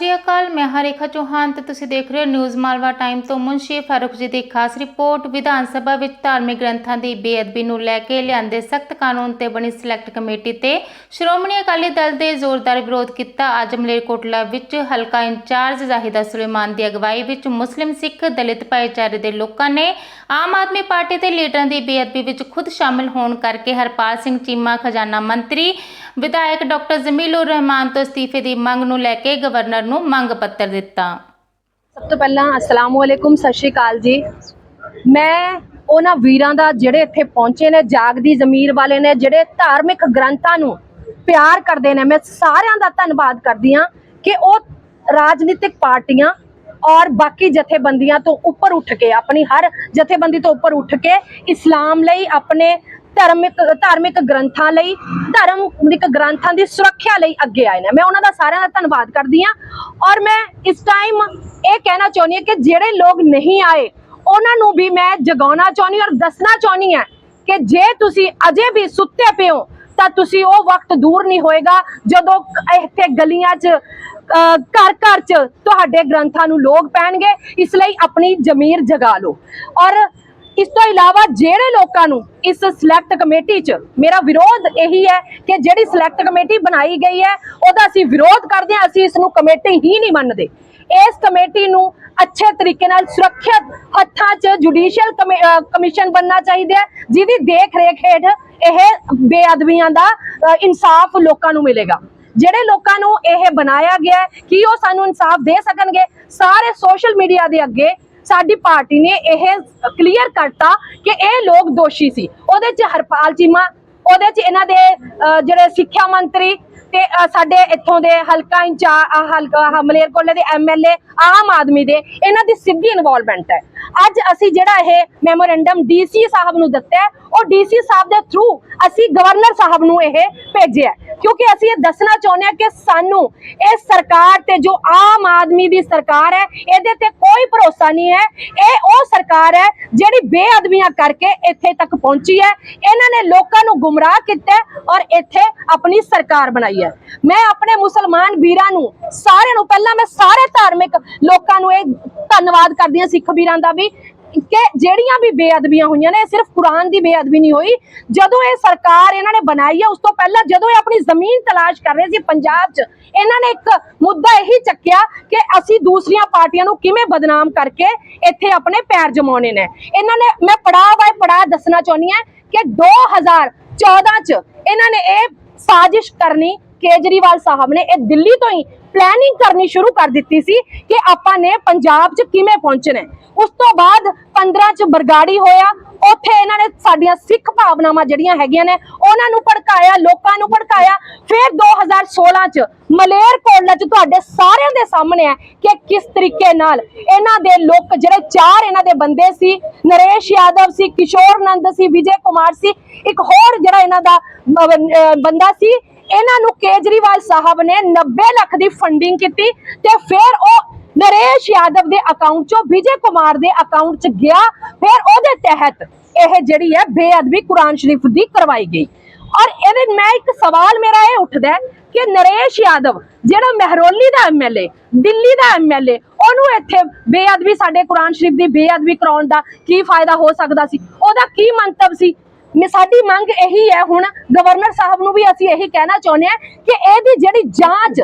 ਸ੍ਰੀ ਅਕਾਲ, ਮੈਂ ਹਰੇਖਾ ਚੌਹਾਨ ਤੇ ਤੁਸੀਂ ਦੇਖ ਰਹੇ ਹੋ ਨਿਊਜ਼ ਮਾਲਵਾ ਟਾਈਮ ਤੋਂ ਮੁਨਸ਼ੀ ਫਾਰੂਕ ਜੀ ਦੀ ਖਾਸ ਰਿਪੋਰਟ। ਵਿਧਾਨ ਸਭਾ ਵਿੱਚ ਧਾਰਮਿਕ ਗ੍ਰੰਥਾਂ ਦੀ ਬੇਅਦਬੀ ਨੂੰ ਲੈ ਕੇ ਲਿਆਂਦੇ ਸਖਤ ਕਾਨੂੰਨ ਤੇ ਬਣੀ ਸਿਲੈਕਟ ਕਮੇਟੀ ਤੇ ਸ਼੍ਰੋਮਣੀ ਅਕਾਲੀ ਦਲ ਦੇ ਜ਼ੋਰਦਾਰ ਵਿਰੋਧ ਕੀਤਾ। ਅੱਜ ਮਲੇਰਕੋਟਲਾ ਵਿੱਚ ਹਲਕਾ ਇੰਚਾਰਜ ਜ਼ਾਹਿਦਾ ਸੁਲੇਮਾਨ ਦੀ ਅਗਵਾਈ ਵਿੱਚ ਮੁਸਲਿਮ ਸਿੱਖ ਦਲਿਤ ਭਾਈਚਾਰੇ ਦੇ ਲੋਕਾਂ ਨੇ ਆਮ ਆਦਮੀ ਪਾਰਟੀ ਦੇ ਲੀਡਰਾਂ ਦੀ ਬੇਅਦਬੀ ਵਿੱਚ ਖੁਦ ਸ਼ਾਮਿਲ ਹੋਣ ਕਰਕੇ ਹਰਪਾਲ ਸਿੰਘ ਚੀਮਾ, ਖਜ਼ਾਨਾ ਮੰਤਰੀ ਵਿਧਾਇਕ ਡਾਕਟਰ ਜ਼ਮੀਲੁਰ ਰਹਿਮਾਨ ਤੋਂ ਅਸਤੀਫੇ ਦੀ ਮੰਗ ਨੂੰ ਲੈ ਕੇ ਗਵਰਨਰ ਨੂੰ ਮੰਗ ਪੱਤਰ ਦਿੱਤਾ। ਸਭ ਤੋਂ ਪਹਿਲਾਂ ਅਸਲਾਮ ਵਾਲੇਕੁਮ ਸਤਿ ਸ਼੍ਰੀ ਅਕਾਲ ਜੀ। ਮੈਂ ਉਹਨਾਂ ਵੀਰਾਂ ਦਾ ਜਿਹੜੇ ਇੱਥੇ ਪਹੁੰਚੇ ਨੇ, ਜਾਗਦੀ ਜ਼ਮੀਰ ਵਾਲੇ ਨੇ, ਜਿਹੜੇ ਧਾਰਮਿਕ ਗ੍ਰੰਥਾਂ ਨੂੰ ਪਿਆਰ ਕਰਦੇ ਨੇ, ਮੈਂ ਸਾਰਿਆਂ ਦਾ ਧੰਨਵਾਦ ਕਰਦੀ ਹਾਂ ਕਿ ਉਹ ਰਾਜਨੀਤਿਕ ਪਾਰਟੀਆਂ ਔਰ ਬਾਕੀ ਜਥੇਬੰਦੀਆਂ ਤੋਂ ਉੱਪਰ ਉੱਠ ਕੇ, ਆਪਣੀ ਹਰ ਜਥੇਬੰਦੀ ਤੋਂ ਉੱਪਰ ਉੱਠ ਕੇ ਇਸਲਾਮ ਲਈ ਆਪਣੇ ਧਾਰਮਿਕ ਧਾਰਮਿਕ ਗ੍ਰੰਥਾਂ ਲਈ, ਧਾਰਮਿਕ ਗ੍ਰੰਥਾਂ ਦੀ ਸੁਰੱਖਿਆ ਲਈ ਅੱਗੇ ਆਏ ਨੇ। ਮੈਂ ਉਹਨਾਂ ਦਾ ਸਾਰਿਆਂ ਦਾ ਧੰਨਵਾਦ ਕਰਦੀ ਹਾਂ। ਔਰ ਮੈਂ ਇਸ ਟਾਈਮ ਇਹ ਕਹਿਣਾ ਚਾਹੁੰਦੀ ਹਾਂ ਕਿ ਜਿਹੜੇ ਲੋਕ ਨਹੀਂ ਆਏ, ਉਹਨਾਂ ਨੂੰ ਵੀ ਮੈਂ ਜਗਾਉਣਾ ਚਾਹੁੰਦੀ ਔਰ ਦੱਸਣਾ ਚਾਹੁੰਦੀ ਹਾਂ ਕਿ ਜੇ ਤੁਸੀਂ ਅਜੇ ਵੀ ਸੁੱਤੇ ਪਏ ਤਾਂ ਤੁਸੀਂ ਉਹ ਵਕਤ ਦੂਰ ਨਹੀਂ ਹੋਏਗਾ ਜਦੋਂ ਇੱਥੇ ਗਲੀਆਂ 'ਚ, ਅਹ, ਘਰ ਘਰ 'ਚ ਤੁਹਾਡੇ ਗ੍ਰੰਥਾਂ ਨੂੰ ਲੋਕ ਪੈਣਗੇ। ਇਸ ਲਈ ਆਪਣੀ ਜ਼ਮੀਰ ਜਗਾ ਲਓ। ਔਰ ਇਸ ਤੋਂ ਇਲਾਵਾ ਜਿਹੜੇ ਲੋਕਾਂ ਨੂੰ ਇਸ ਸਿਲੈਕਟ ਕਮੇਟੀ 'ਚ ਮੇਰਾ ਵਿਰੋਧ ਇਹੀ ਹੈ ਕਿ ਜਿਹੜੀ ਸਿਲੈਕਟ ਕਮੇਟੀ ਬਣਾਈ ਗਈ ਹੈ, ਉਹਦਾ ਅਸੀਂ ਵਿਰੋਧ ਕਰਦੇ ਹਾਂ, ਅਸੀਂ ਇਸ ਨੂੰ ਕਮੇਟੀ ਹੀ ਨਹੀਂ ਮੰਨਦੇ। ਇਸ ਕਮੇਟੀ ਨੂੰ ਅੱਛੇ ਤਰੀਕੇ ਨਾਲ ਸੁਰੱਖਿਅਤ ਹੱਥਾਂ 'ਚ ਜੁਡੀਸ਼ੀਅਲ ਕਮਿਸ਼ਨ ਬਣਨਾ ਚਾਹੀਦਾ ਹੈ, ਜਿਹਦੀ ਦੇਖ ਰੇਖ ਹੇਠ ਇਹ ਬੇਅਦਬੀਆਂ ਦਾ ਇਨਸਾਫ ਲੋਕਾਂ ਨੂੰ ਮਿਲੇਗਾ। ਜਿਹੜੇ ਲੋਕਾਂ ਨੂੰ ਇਹ ਬਣਾਇਆ ਗਿਆ ਕਿ ਉਹ ਸਾਨੂੰ ਇਨਸਾਫ ਦੇ ਸਕਣਗੇ? ਸਾਰੇ ਸੋਸ਼ਲ ਮੀਡੀਆ ਦੇ ਅੱਗੇ ਸਾਡੀ ਪਾਰਟੀ ਨੇ ਇਹ ਕਲੀਅਰ ਕਰਤਾ ਕਿ ਇਹ ਲੋਕ ਦੋਸ਼ੀ ਸੀ। ਉਹਦੇ 'ਚ ਹਰਪਾਲ ਚੀਮਾ ਉਹਦੇ 'ਚ ਇਹਨਾਂ ਦੇ ਅ, ਜਿਹੜੇ ਸਿੱਖਿਆ ਮੰਤਰੀ ਤੇ ਸਾਡੇ ਇੱਥੋਂ ਦੇ ਹਲਕਾ ਇੰਚਾਰ ਹਲਕਾ ਆਹ ਮਲੇਰਕੋਟਲੇ ਦੇ ਐਮਐਲਏ ਆਮ ਆਦਮੀ ਦੇ, ਇਹਨਾਂ ਦੀ ਸਿੱਧੀ ਇਨਵੋਲਵਮੈਂਟ ਹੈ। ਅੱਜ ਅਸੀਂ ਜਿਹੜਾ ਇਹ ਮੈਮੋਰੈਂਡਮ ਡੀਸੀ ਸਾਹਿਬ ਨੂੰ ਦਿੱਤਾ ਹੈ, ਉਹ ਡੀਸੀ ਸਾਹਿਬ ਦੇ ਥਰੂ ਅਸੀਂ ਗਵਰਨਰ ਸਾਹਿਬ ਨੂੰ ਇਹ ਭੇਜਿਆ ਕਿਉਂਕਿ ਅਸੀਂ ਇਹ ਦੱਸਣਾ ਚਾਹੁੰਦੇ ਹਾਂ ਕਿ ਸਾਨੂੰ ਇਹ ਸਰਕਾਰ ਤੇ ਜੋ ਆਮ ਆਦਮੀ ਦੀ ਸਰਕਾਰ ਹੈ, ਇਹਦੇ ਤੇ ਕੋਈ ਭਰੋਸਾ ਨਹੀਂ ਹੈ। ਇਹ ਉਹ ਸਰਕਾਰ ਹੈ ਜਿਹੜੀ ਬੇਅਦਬੀਆਂ ਕਰਕੇ ਇੱਥੇ ਤੱਕ ਪਹੁੰਚੀ ਹੈ। ਇਹਨਾਂ ਨੇ ਲੋਕਾਂ ਨੂੰ ਗੁੰਮਰਾਹ ਕੀਤਾ ਔਰ ਇੱਥੇ ਆਪਣੀ ਸਰਕਾਰ ਬਣਾਈ। ਹੈ। ਮੈਂ ਆਪਣੇ ਮੁਸਲਮਾਨ ਵੀਰਾਂ ਨੂੰ, ਸਾਰਿਆਂ ਨੂੰ, ਪਹਿਲਾਂ ਮੈਂ ਸਾਰੇ ਧਾਰਮਿਕ ਲੋਕਾਂ ਨੂੰ ਇਹ ਧੰਨਵਾਦ ਕਰਦੀ ਹਾਂ ਸਿੱਖ ਵੀਰਾਂ ਦਾ ਵੀ ਕਿ ਜਿਹੜੀਆਂ ਵੀ ਬੇਅਦਬੀਆਂ ਹੋਈਆਂ ਨੇ ਸਿਰਫ ਕੁਰਾਨ ਦੀ ਬੇਅਦਬੀ ਨਹੀਂ ਹੋਈ। ਜਦੋਂ ਇਹ ਸਰਕਾਰ ਇਹਨਾਂ ਨੇ ਬਣਾਈ ਹੈ, ਉਸ ਤੋਂ ਪਹਿਲਾਂ ਜਦੋਂ ਇਹ ਆਪਣੀ ਜ਼ਮੀਨ ਤਲਾਸ਼ ਕਰ ਰਹੇ ਸੀ ਪੰਜਾਬ 'ਚ, ਇਹਨਾਂ ਨੇ ਇੱਕ ਮੁੱਦਾ ਇਹੀ ਚੱਕਿਆ ਕਿ ਅਸੀਂ ਦੂਸਰੀਆਂ ਪਾਰਟੀਆਂ ਨੂੰ ਕਿਵੇਂ ਬਦਨਾਮ ਕਰਕੇ ਇੱਥੇ ਆਪਣੇ ਪੈਰ ਜਮਾਉਣੇ ਨੇ। ਇਹਨਾਂ ਨੇ, ਮੈਂ ਪੜਾਅ ਬਾਏ ਪੜਾਅ ਦੱਸਣਾ ਚਾਹੁੰਦੀ ਹਾਂ ਕਿ 2014 'ਚ ਇਹਨਾਂ ਨੇ ਇਹ ਸਾਜ਼ਿਸ਼ ਕਰਨੀ ਕੇਜਰੀਵਾਲ ਸਾਹਿਬ ਨੇ, ਇਹ ਦਿੱਲੀ ਤੋਂ ਹੀ ਪਲੈਨਿੰਗ ਕਰਨੀ ਸ਼ੁਰੂ ਕਰ ਦਿੱਤੀ ਸੀ ਕਿ ਆਪਾਂ ਨੇ ਪੰਜਾਬ 'ਚ ਕਿਵੇਂ ਪਹੁੰਚਣਾ ਉਸ ਤੋਂ ਬਾਅਦ 15 'ਚ ਬਰਗਾੜੀ ਹੋਇਆ, ਉੱਥੇ ਇਹਨਾਂ ਨੇ ਸਾਡੀਆਂ ਸਿੱਖ ਭਾਵਨਾਵਾਂ ਜਿਹੜੀਆਂ ਹੈਗੀਆਂ ਨੇ, ਉਹਨਾਂ ਨੂੰ ਭੜਕਾਇਆ, ਲੋਕਾਂ ਨੂੰ ਭੜਕਾਇਆ। ਫਿਰ 2016 'ਚ ਮਲੇਰਕੋਟਲਾ 'ਚ ਤੁਹਾਡੇ ਸਾਰਿਆਂ ਦੇ ਸਾਹਮਣੇ ਹੈ ਕਿ ਕਿਸ ਤਰੀਕੇ ਨਾਲ ਇਹਨਾਂ ਦੇ ਲੋਕ ਜਿਹੜੇ ਚਾਰ ਇਹਨਾਂ ਦੇ ਬੰਦੇ ਸੀ, ਨਰੇਸ਼ ਯਾਦਵ ਸੀ, ਕਿਸ਼ੋਰ ਨੰਦ ਸੀ, ਵਿਜੇ ਕੁਮਾਰ ਸੀ, ਇੱਕ ਹੋਰ ਜਿਹੜਾ ਇਹਨਾਂ ਦਾ ਬੰਦਾ ਸੀ, ਇਹਨਾਂ ਨੂੰ ਕੇਜਰੀਵਾਲ ਸਾਹਿਬ ਨੇ 90 ਲੱਖ ਦੀ ਫੰਡਿੰਗ ਕੀਤੀ ਤੇ ਫਿਰ ਉਹ ਨਰੇਸ਼ ਯਾਦਵ ਦੇ ਅਕਾਊਂਟ ਚੋਂ ਵਿਜੇ ਕੁਮਾਰ ਦੇ ਅਕਾਊਂਟ 'ਚ ਗਿਆ, ਫਿਰ ਉਹਦੇ ਤਹਿਤ ਇਹ ਜਿਹੜੀ ਹੈ ਬੇਅਦਬੀ ਕੁਰਾਨ ਸ਼ਰੀਫ ਦੀ ਕਰਵਾਈ ਗਈ। ਔਰ ਇਹਦੇ, ਮੈਂ ਇੱਕ ਸਵਾਲ ਮੇਰਾ ਇਹ ਉੱਠਦਾ ਕਿ ਨਰੇਸ਼ ਯਾਦਵ ਜਿਹੜਾ ਮਹਿਰੋਲੀ ਦਾ ਐਮਐਲਏ ਦਿੱਲੀ ਦਾ ਐਮਐਲਏ ਉਹਨੂੰ ਇੱਥੇ ਬੇਅਦਬੀ, ਸਾਡੇ ਕੁਰਾਨ ਸ਼ਰੀਫ ਦੀ ਬੇਅਦਬੀ ਕਰਾਉਣ ਦਾ ਕੀ ਫਾਇਦਾ ਹੋ ਸਕਦਾ ਸੀ? ਉਹਦਾ ਕੀ ਮੰਤਵ ਸੀ? ਮੈਂ ਸਾਡੀ ਮੰਗ ਇਹੀ ਹੈ, ਹੁਣ ਗਵਰਨਰ ਸਾਹਿਬ ਨੂੰ ਵੀ ਅਸੀਂ ਇਹੀ ਕਹਿਣਾ ਚਾਹੁੰਦੇ ਹਾਂ ਕਿ ਇਹਦੀ ਜਿਹੜੀ ਜਾਂਚ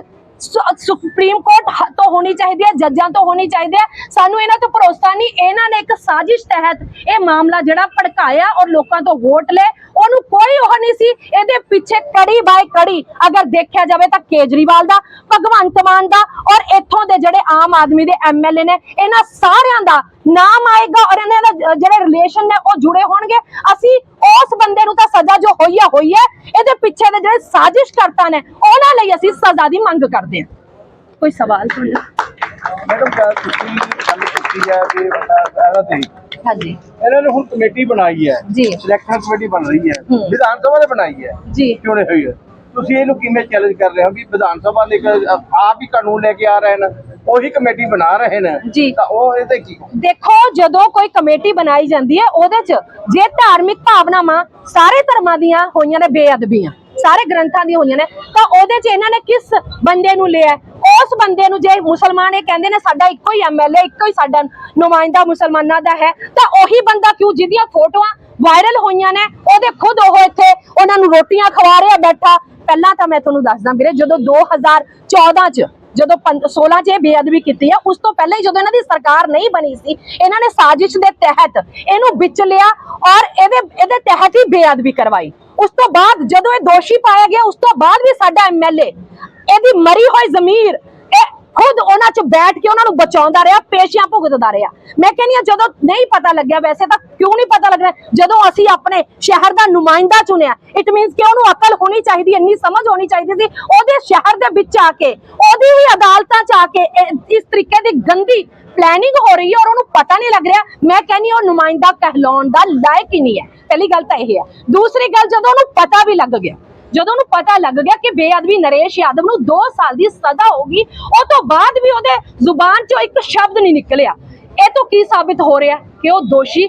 ਸੁਪਰੀਮ ਕੋਰਟ ਤੋਂ ਹੋਣੀ ਚਾਹੀਦੀ ਹੈ, ਜੱਜਾਂ ਤੋਂ ਹੋਣੀ ਚਾਹੀਦੀ ਹੈ, ਸਾਨੂੰ ਇਹਨਾਂ ਤੋਂ ਭਰੋਸਾ ਨਹੀਂ, ਇਹਨਾਂ ਨੇ ਇੱਕ ਸਾਜ਼ਿਸ਼ ਤਹਿਤ ਇਹ ਮਾਮਲਾ ਜਿਹੜਾ ਭੜਕਾਇਆ ਔਰ ਲੋਕਾਂ ਤੋਂ ਵੋਟ ਲਏ ਉਹਨੂੰ ਕੋਈ ਉਹ ਨਹੀਂ ਸੀ, ਇਹਦੇ ਪਿੱਛੇ ਕੜੀ ਬਾਏ ਕੜੀ। ਅਗਰ ਦੇਖਿਆ ਜਾਵੇ ਤਾਂ ਕੇਜਰੀਵਾਲ ਦਾ, ਭਗਵੰਤ ਮਾਨ ਦਾ ਔਰ ਇੱਥੋਂ ਦੇ ਜਿਹੜੇ ਆਮ ਆਦਮੀ ਦੇ ਐਮਐਲਏ ਨੇ, ਇਹਨਾਂ ਸਾਰਿਆਂ ਦਾ ਨਾਮ ਆਏਗਾ ਔਰ ਇਹਨਾਂ ਦਾ ਜਿਹੜੇ ਰਿਲੇਸ਼ਨ ਨੇ ਉਹ ਜੁੜੇ ਹੋਣਗੇ। ਅਸੀਂ ਉਸ ਬੰਦੇ ਨੂੰ ਤਾਂ ਸਜ਼ਾ ਜੋ ਹੋਈ ਹੈ ਹੋਈ ਹੈ ਇਹਦੇ ਪਿੱਛੇ ਦੇ ਜਿਹੜੇ ਸਾਜ਼ਿਸ਼ ਕਰਤਾ ਨੇ, ਉਹਨਾਂ ਲਈ ਅਸੀਂ ਸਜ਼ਾ ਦੀ ਮੰਗ ਕਰਦੇ ਹਾਂ। ਕੋਈ ਸਵਾਲ ਤੁਹਾਡਾ? ਮੈਡਮ ਗੱਲ ਤੁਸੀਂ ਗੱਲ ਕੀਤੀ ਹੈ ਇਹਦਾ ਤੇ ਹਾਂਜੀ। ਇਹਨਾਂ ਨੇ ਹੁਣ ਕਮੇਟੀ ਬਣਾਈ ਹੈ। ਜੀ। ਸਿਲੈਕਸ਼ਨ ਕਮੇਟੀ ਬਣ ਰਹੀ ਹੈ। ਵਿਧਾਨ ਸਭਾ ਨੇ ਬਣਾਈ ਹੈ। ਜੀ। ਕਿਉਂ ਨਹੀਂ ਹੋਈ ਹੈ? ਤੁਸੀਂ ਇਹਨੂੰ ਕਿਵੇਂ ਚੈਲੰਜ ਕਰ ਰਹੇ ਹੋ ਵੀ ਵਿਧਾਨ ਸਭਾ ਨੇ ਆਪ ਹੀ ਕਾਨੂੰਨ ਲੈ ਕੇ ਆ ਰਹੇ ਨੇ? ਉਹੀ ਕਮੇਟੀ ਬਣਾ ਰਹੇ ਨੇ ਜੀ। ਤਾਂ ਉਹ ਇਹਦੇ ਕੀ ਦੇਖੋ ਜਦੋਂ ਕੋਈ ਕਮੇਟੀ ਬਣਾਈ ਜਾਂਦੀ ਹੈ ਉਹਦੇ 'ਚ ਜੇ ਧਾਰਮਿਕ ਭਾਵਨਾਵਾਂ ਸਾਰੇ ਧਰਮਾਂ ਦੀਆਂ ਹੋਈਆਂ ਨੇ ਬੇਅਦਬੀਆਂ ਸਾਰੇ ਗ੍ਰੰਥਾਂ ਦੀਆਂ ਹੋਈਆਂ ਨੇ ਤਾਂ ਉਹਦੇ 'ਚ ਇਹਨਾਂ ਨੇ ਕਿਸ ਬੰਦੇ ਨੂੰ ਲਿਆ? ਉਸ ਬੰਦੇ ਨੂੰ ਜੇ ਮੁਸਲਮਾਨ ਇਹ ਕਹਿੰਦੇ ਨੇ ਸਾਡਾ ਇੱਕੋ ਹੀ ਐਮਐਲਏ ਇੱਕੋ ਹੀ ਸਾਡਾ ਨੁਮਾਇੰਦਾ ਮੁਸਲਮਾਨਾਂ ਦਾ ਹੈ ਤਾਂ ਉਹੀ ਬੰਦਾ ਕਿਉਂ ਜਿਹਦੀਆਂ ਫੋਟੋਆਂ ਵਾਇਰਲ ਹੋਈਆਂ ਨੇ ਉਹਦੇ ਖੁਦ ਉਹ ਇੱਥੇ ਉਹਨਾਂ ਨੂੰ ਰੋਟੀਆਂ ਖਵਾ ਰਿਹਾ ਬੈਠਾ ਪਹਿਲਾਂ ਤਾਂ ਮੈਂ ਤੁਹਾਨੂੰ ਦੱਸਦਾ ਵੀਰੇ ਜਦੋਂ 2014 ਚ ਜਦੋਂ 16 ਚ ਇਹ ਬੇਅਦਬੀ ਕੀਤੀ ਹੈ ਉਸ ਤੋਂ ਪਹਿਲਾਂ ਹੀ ਜਦੋਂ ਇਹਨਾਂ ਦੀ ਸਰਕਾਰ ਨਹੀਂ ਬਣੀ ਸੀ, ਇਹਨਾਂ ਨੇ ਸਾਜ਼ਿਸ਼ ਦੇ ਤਹਿਤ ਇਹਨੂੰ ਵਿਚ ਲਿਆ ਔਰ ਇਹਦੇ ਇਹਦੇ ਤਹਿਤ ਹੀ ਬੇਅਦਬੀ ਕਰਵਾਈ। ਉਸ ਤੋਂ ਬਾਅਦ ਜਦੋਂ ਇਹ ਦੋਸ਼ੀ ਪਾਇਆ ਗਿਆ, ਉਸ ਤੋਂ ਬਾਅਦ ਵੀ ਸਾਡਾ ਐਮਐਲਏ ਇਹਦੀ ਮਰੀ ਹੋਈ ਜ਼ਮੀਰ ਖੁਦ ਉਹਨਾਂ 'ਚ ਬੈਠ ਕੇ ਉਹਨਾਂ ਨੂੰ ਬਚਾਉਂਦਾ ਰਿਹਾ, ਪੇਸ਼ੀਆਂ ਭੁਗਤਦਾ ਰਿਹਾ। ਮੈਂ ਕਹਿੰਦੀ ਹਾਂ, ਜਦੋਂ ਨਹੀਂ ਪਤਾ ਲੱਗਿਆ ਵੈਸੇ ਤਾਂ ਕਿਉਂ ਨਹੀਂ ਪਤਾ ਲੱਗ ਜਦੋਂ ਅਸੀਂ ਆਪਣੇ ਸ਼ਹਿਰ ਦਾ ਨੁਮਾਇੰਦਾ ਚੁਣਿਆ ਇਟ ਮੀਨਸ ਕਿ ਉਹਨੂੰ ਅਕਲ ਹੋਣੀ ਚਾਹੀਦੀ, ਇੰਨੀ ਸਮਝ ਹੋਣੀ ਚਾਹੀਦੀ ਸੀ, ਉਹਦੇ ਸ਼ਹਿਰ ਦੇ ਵਿੱਚ ਆ ਕੇ, ਉਹਦੀ ਹੀ ਅਦਾਲਤਾਂ 'ਚ ਆ ਕੇ ਇਸ ਤਰੀਕੇ ਦੀ ਗੰਦੀ ਪਲੈਨਿੰਗ ਹੋ ਰਹੀ ਹੈ ਔਰ ਉਹਨੂੰ ਪਤਾ ਨਹੀਂ ਲੱਗ ਰਿਹਾ। ਮੈਂ ਕਹਿੰਦੀ ਉਹ ਨੁਮਾਇੰਦਾ ਕਹਿਲਾਉਣ ਦਾ ਲਾਇਕ ਹੀ ਨਹੀਂ ਹੈ। ਪਹਿਲੀ ਗੱਲ ਤਾਂ ਇਹ ਹੈ। ਦੂਸਰੀ ਗੱਲ, ਜਦੋਂ ਉਹਨੂੰ ਪਤਾ ਵੀ ਲੱਗ ਗਿਆ ਜਦੋਂ ਉਹਨੂੰ ਪਤਾ ਲੱਗ ਗਿਆ ਕਿ ਬੇਅਦਬੀ ਨਰੇਸ਼ ਯਾਦਵ ਨੂੰ 2 ਸਾਲ ਦੀ ਸਜ਼ਾ ਹੋਗੀ ਉਹ ਤੋਂ ਬਾਅਦ ਵੀ ਉਹਦੇ ਜ਼ੁਬਾਨ ਚੋਂ ਇੱਕ ਸ਼ਬਦ ਨਹੀਂ ਨਿਕਲਿਆ। ਇਹ ਤੋਂ ਕੀ ਸਾਬਿਤ ਹੋ ਰਿਹਾ ਕਿ ਉਹ ਦੋਸ਼ੀ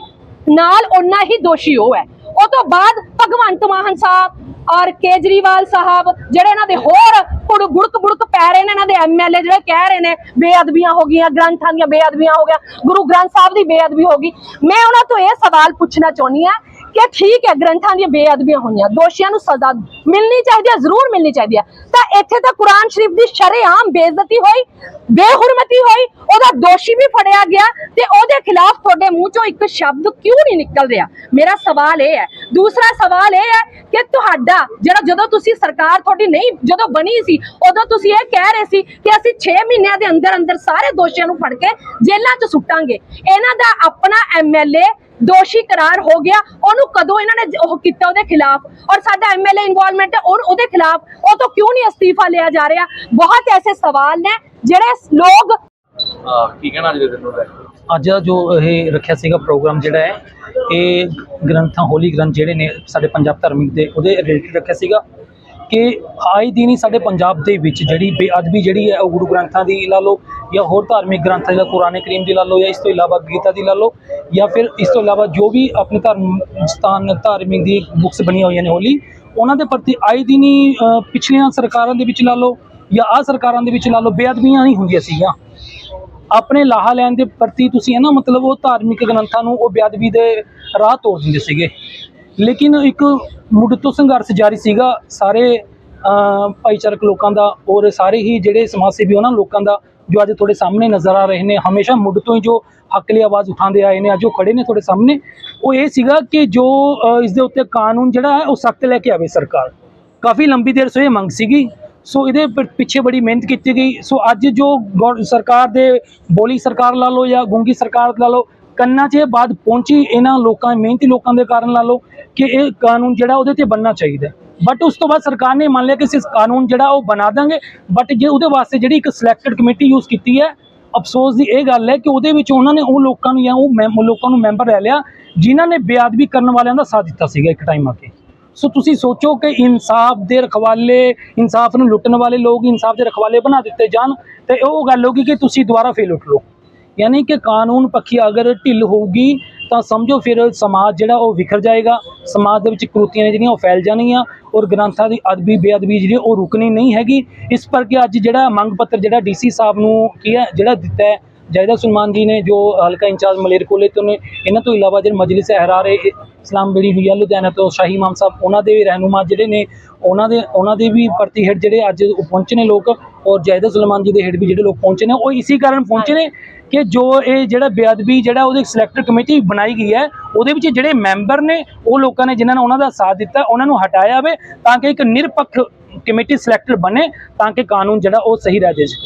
ਨਾਲ ਉਹਨਾਂ ਹੀ ਦੋਸ਼ੀ ਉਹ ਹੈ। ਉਹ ਤੋਂ ਬਾਅਦ ਭਗਵੰਤ ਮਾਨ ਸਾਹਿਬ ਔਰ ਕੇਜਰੀਵਾਲ ਸਾਹਿਬ, ਜਿਹੜੇ ਇਹਨਾਂ ਦੇ ਹੋਰ ਕੁੜ ਗੁੜਕ ਗੁੜਕ ਪੈ ਰਹੇ ਨੇ, ਇਹਨਾਂ ਦੇ ਐਮਐਲਏ ਜਿਹੜੇ ਕਹਿ ਰਹੇ ਨੇ, ਬੇਅਦਬੀਆਂ ਹੋ ਗਈਆਂ, ਗ੍ਰੰਥਾਂ ਦੀਆਂ ਬੇਅਦਬੀਆਂ ਹੋ ਗਿਆ ਗੁਰੂ ਗ੍ਰੰਥ ਸਾਹਿਬ ਦੀ ਬੇਅਦਬੀ ਹੋ ਗਈ। ਮੈਂ ਉਹਨਾਂ ਤੋਂ ਇਹ ਸਵਾਲ ਪੁੱਛਣਾ ਚਾਹੁੰਦੀ ਹਾਂ ਕਿ ਠੀਕ ਹੈ, ਗ੍ਰੰਥਾਂ ਦੀਆਂ ਬੇਅਦਬੀਆਂ ਹੋਈਆਂ, ਦੋਸ਼ੀਆਂ ਨੂੰ ਸਜ਼ਾ ਮਿਲਣੀ ਚਾਹੀਦੀ ਹੈ, ਜ਼ਰੂਰ ਮਿਲਣੀ ਚਾਹੀਦੀ ਹੈ। ਤਾਂ ਇੱਥੇ ਤਾਂ ਕੁਰਾਨ ਸ਼ਰੀਫ ਦੀ ਸ਼ਰੇਆਮ ਬੇਇੱਜ਼ਤੀ ਹੋਈ, ਬੇਹੁਰਮਤੀ ਹੋਈ, ਉਹਦਾ ਦੋਸ਼ੀ ਵੀ ਫੜਿਆ ਗਿਆ ਤੇ ਉਹਦੇ ਖਿਲਾਫ ਤੁਹਾਡੇ ਮੂੰਹ ਚੋਂ ਇੱਕ ਸ਼ਬਦ ਕਿਉਂ ਨਹੀਂ ਨਿਕਲ ਰਿਹਾ? ਮੇਰਾ ਸਵਾਲ ਇਹ ਹੈ, ਦੂਸਰਾ ਸਵਾਲ ਇਹ ਹੈ ਕਿ ਤੁਹਾਡਾ, ਜਿਹੜਾ ਜਦੋਂ ਤੁਸੀਂ ਸਰਕਾਰ ਤੁਹਾਡੀ ਨਹੀਂ, ਜਦੋਂ ਬਣੀ ਸੀ, ਉਦੋਂ ਤੁਸੀਂ ਇਹ ਕਹਿ ਰਹੇ ਸੀ ਕਿ ਅਸੀਂ 6 ਮਹੀਨਿਆਂ ਦੇ ਅੰਦਰ ਅੰਦਰ ਸਾਰੇ ਦੋਸ਼ੀਆਂ ਨੂੰ ਫੜ ਕੇ ਜੇਲ੍ਹਾਂ 'ਚ ਸੁੱਟਾਂਗੇ। ਇਹਨਾਂ ਦਾ ਆਪਣਾ ਐਮਐਲਏ ਦੋਸ਼ੀ ਕਰਾਰ ਹੋ ਗਿਆ। ਉਹਨੂੰ ਕਦੋਂ ਇਹਨਾਂ ਨੇ ਉਹ ਕੀਤਾ ਉਹਦੇ ਖਿਲਾਫ? ਔਰ ਸਾਡਾ ਐਮਐਲਏ ਇਨਵੋਲਵਮੈਂਟ ਹੈ ਔਰ ਉਹਦੇ ਖਿਲਾਫ ਉਹ ਤੋਂ ਕਿਉਂ ਨਹੀਂ ਅਸਤੀਫਾ ਲਿਆ ਜਾ ਰਿਹਾ? ਬਹੁਤ ਐਸੇ ਸਵਾਲ ਨੇ ਜਿਹੜੇ ਲੋਕ ਕੀ ਕਹਿਣਾ ਅੱਜ ਦੇ ਦਿਨ ਲੈ? ਅੱਜ ਦਾ ਜੋ ਇਹ ਰੱਖਿਆ ਸੀਗਾ ਪ੍ਰੋਗਰਾਮ ਜਿਹੜਾ ਹੈ ਇਹ ਗ੍ਰੰਥਾਂ ਹੋਲੀ ਗ੍ਰੰਥ ਜਿਹੜੇ ਨੇ ਸਾਡੇ ਪੰਜਾਬ ਧਾਰਮਿਕ ਦੇ ਉਹਦੇ ਰਿਲੇਟਡ ਰੱਖਿਆ ਸੀਗਾ ਕਿ ਆਏ ਦਿਨ ਹੀ ਸਾਡੇ ਪੰਜਾਬ ਦੇ ਵਿੱਚ ਜਿਹੜੀ ਬੇਅਦਬੀ ਜਿਹੜੀ ਹੈ ਉਹ ਗੁਰੂ ਗ੍ਰੰਥਾਂ ਦੀ ਲਾ ਲਓ ਜਾਂ ਹੋਰ ਧਾਰਮਿਕ ਗ੍ਰੰਥਾਂ ਦਾ ਕੁਰਾਨ ਕਰੀਮ ਦੀ ਲਾ ਲਓ ਜਾਂ ਇਸ ਤੋਂ ਇਲਾਵਾ ਗੀਤਾ ਦੀ ਲਾ ਲਓ ਜਾਂ ਫਿਰ ਇਸ ਤੋਂ ਇਲਾਵਾ ਜੋ ਵੀ ਆਪਣੇ ਧਰਮ ਸਥਾਨ, ਧਾਰਮਿਕ ਦੀ ਬੁੱਕਸ ਬਣੀਆਂ ਹੋਈਆਂ ਨੇ ਹੋਲੀ, ਉਹਨਾਂ ਦੇ ਪ੍ਰਤੀ ਆਏ ਦਿਨ ਹੀ ਪਿਛਲੀਆਂ ਸਰਕਾਰਾਂ ਦੇ ਵਿੱਚ ਲਾ ਲਓ ਜਾਂ ਆ ਸਰਕਾਰਾਂ ਦੇ ਵਿੱਚ ਲਾ ਲਓ ਬੇਅਦਬੀਆਂ ਨਹੀਂ ਹੁੰਦੀਆਂ ਸੀਗੀਆਂ। ਆਪਣੇ ਲਾਹਾ ਲੈਣ ਦੇ ਪ੍ਰਤੀ ਤੁਸੀਂ ਹੈ ਨਾ ਮਤਲਬ ਉਹ ਧਾਰਮਿਕ ਗ੍ਰੰਥਾਂ ਨੂੰ ਉਹ ਬੇਅਦਬੀ ਦੇ ਰਾਹ ਤੋੜ ਦਿੰਦੇ ਸੀਗੇ। ਲੇਕਿਨ ਇੱਕ ਮੁੱਢ ਤੋਂ ਸੰਘਰਸ਼ ਜਾਰੀ ਸੀਗਾ, ਸਾਰੇ ਭਾਈਚਾਰਕ ਲੋਕਾਂ ਦਾ ਔਰ ਸਾਰੇ ਹੀ ਜਿਹੜੇ ਸਮਾਜ ਸੇਵੀ ਉਹਨਾਂ ਲੋਕਾਂ ਦਾ ਜੋ ਅੱਜ ਤੁਹਾਡੇ ਸਾਹਮਣੇ ਨਜ਼ਰ ਆ ਰਹੇ ਨੇ ਹਮੇਸ਼ਾ ਮੁੱਢ ਤੋਂ ਹੀ ਜੋ ਹੱਕ ਲਈ ਆਵਾਜ਼ ਉਠਾਉਂਦੇ ਆਏ ਨੇ ਅੱਜ ਉਹ ਖੜੇ ਨੇ ਤੁਹਾਡੇ ਸਾਹਮਣੇ। ਉਹ ਇਹ ਸੀਗਾ ਕਿ ਜੋ ਅਹ, ਇਸ ਦੇ ਉੱਤੇ ਕਾਨੂੰਨ ਜਿਹੜਾ ਹੈ ਉਹ ਸਖਤ ਲੈ ਕੇ ਆਵੇ ਸਰਕਾਰ। ਕਾਫੀ ਲੰਬੀ ਦੇਰ ਸੋ ਇਹ ਮੰਗ ਸੀਗੀ। ਸੋ ਇਹਦੇ ਪਿੱਛੇ ਬੜੀ ਮਿਹਨਤ ਕੀਤੀ ਗਈ। ਸੋ ਅੱਜ ਜੋ ਗੌਰ- ਸਰਕਾਰ ਦੇ ਬੋਲੀ ਸਰਕਾਰ ਲਾ ਲਓ ਜਾਂ ਗੁੰਗੀ ਸਰਕਾਰ ਲਾ ਲਓ ਕੰਨਾਂ 'ਚ ਇਹ ਬਾਤ ਪਹੁੰਚੀ ਇਹਨਾਂ ਲੋਕਾਂ ਮਿਹਨਤੀ ਲੋਕਾਂ ਦੇ ਕਾਰਨ ਲਾ ਲਓ ਕਿ ਇਹ ਕਾਨੂੰਨ ਜਿਹੜਾ ਉਹਦੇ ਤੇ ਬਣਨਾ ਚਾਹੀਦਾ ਬਟ ਉਸ ਤੋਂ ਬਾਅਦ ਸਰਕਾਰ ਨੇ ਮੰਨ ਲਿਆ ਕਿ ਅਸੀਂ ਕਾਨੂੰਨ ਜਿਹੜਾ ਉਹ ਬਣਾ ਦਾਂਗੇ। ਬਟ ਜੇ ਉਹਦੇ ਵਾਸਤੇ ਜਿਹੜੀ ਇੱਕ ਸਿਲੈਕਟਡ ਕਮੇਟੀ ਯੂਜ਼ ਕੀਤੀ ਹੈ, ਅਫਸੋਸ ਦੀ ਇਹ ਗੱਲ ਹੈ ਕਿ ਉਹਦੇ ਵਿੱਚ ਉਹਨਾਂ ਨੇ ਉਹ ਲੋਕਾਂ ਨੂੰ ਜਾਂ ਉਹ ਮੈਂਬ- ਲੋਕਾਂ ਨੂੰ ਮੈਂਬਰ ਲੈ ਲਿਆ, ਜਿਨ੍ਹਾਂ ਨੇ ਬੇਅਦਬੀ ਕਰਨ ਵਾਲਿਆਂ ਦਾ ਸਾਥ ਦਿੱਤਾ ਸੀਗਾ ਇੱਕ ਟਾਈਮ ਆ ਕੇ। ਸੋ ਤੁਸੀਂ ਸੋਚੋ ਕਿ ਇਨਸਾਫ ਦੇ ਰਖਵਾਲੇ, ਇਨਸਾਫ ਨੂੰ ਲੁੱਟਣ ਵਾਲੇ ਲੋਕ ਇਨਸਾਫ ਦੇ ਰਖਵਾਲੇ ਬਣਾ ਦਿੱਤੇ ਜਾਣ, ਤੇ ਉਹ ਗੱਲ ਹੋਗੀ ਕਿ ਤੁਸੀਂ ਦੁਬਾਰਾ ਫੇਲ ਉੱਠ ਲਓ। ਯਾਨੀ ਕਿ ਕਾਨੂੰਨ ਪੱਖੀ ਅਗਰ ਢਿੱਲ ਹੋਊਗੀ ਤਾਂ ਸਮਝੋ ਫਿਰ ਸਮਾਜ ਜਿਹੜਾ ਉਹ ਵਿਖਰ ਜਾਏਗਾ। ਸਮਾਜ ਦੇ ਵਿੱਚ ਕਰੂਤੀਆਂ ਨੇ ਜਿਹੜੀਆਂ ਉਹ ਫੈਲ ਜਾਣਗੀਆਂ ਔਰ ਗ੍ਰੰਥਾਂ ਦੀ ਅਦਬੀ, ਬੇਅਦਬੀ ਜਿਹੜੀ ਉਹ ਰੁਕਣੀ ਨਹੀਂ ਹੈਗੀ। ਇਸ ਕਰਕੇ ਅੱਜ ਜਿਹੜਾ ਮੰਗ ਪੱਤਰ ਜਿਹੜਾ ਡੀਸੀ ਸਾਹਿਬ ਨੂੰ ਕੀ ਹੈ, ਜਿਹੜਾ ਦਿੱਤਾ ਹੈ ਜਾਇਦਾ ਸੁਲਮਾਨ ਜੀ ਨੇ ਜੋ ਹਲਕਾ ਇੰਚਾਰਜ ਮਲੇਰਕੋਲੇ ਤੋਂ ਨੇ ਇਹਨਾਂ ਤੋਂ ਇਲਾਵਾ ਜਿਹੜੇ ਮਜਲਿਸ ਅਹਿਰਾਰ ਇਸਲਾਮ ਬੜੀ ਹੋਈ ਹੈ ਲੁਧਿਆਣਾ ਤੋਂ ਸ਼ਾਹੀ ਇਮਾਮ ਸਾਹਿਬ ਉਹਨਾਂ ਦੇ ਵੀ ਰਹਿਨੁਮਾ ਜਿਹੜੇ ਨੇ ਉਹਨਾਂ ਦੇ ਉਹਨਾਂ ਦੇ ਵੀ ਪ੍ਰਤੀ ਹੇਠ ਜਿਹੜੇ ਅੱਜ ਉਹ ਪਹੁੰਚੇ ਨੇ ਲੋਕ ਔਰ ਜਾਇਦਾ ਸੁਲਮਾਨ ਜੀ ਦੇ ਹੇਠ ਵੀ ਜਿਹੜੇ ਲੋਕ ਪਹੁੰਚੇ ਨੇ ਉਹ ਇਸੇ ਕਾਰਨ ਪਹੁੰਚੇ ਨੇ ਕਿ ਜੋ ਇਹ ਜਿਹੜਾ ਬੇਅਦਬੀ ਜਿਹੜਾ ਉਹਦੀ ਸਿਲੈਕਟਡ ਕਮੇਟੀ ਬਣਾਈ ਗਈ ਹੈ ਉਹਦੇ ਵਿੱਚ ਜਿਹੜੇ ਮੈਂਬਰ ਨੇ ਉਹ ਲੋਕਾਂ ਨੇ ਜਿਨ੍ਹਾਂ ਨੇ ਉਹਨਾਂ ਦਾ ਸਾਥ ਦਿੱਤਾ ਉਹਨਾਂ ਨੂੰ ਹਟਾਇਆ ਜਾਵੇ ਤਾਂ ਕਿ ਇੱਕ ਨਿਰਪੱਖ ਕਮੇਟੀ ਸਿਲੈਕਟਡ ਬਣੇ ਤਾਂ ਕਿ ਕਾਨੂੰਨ ਜਿਹੜਾ ਉਹ ਸਹੀ ਰਹਿ ਜਾਵੇ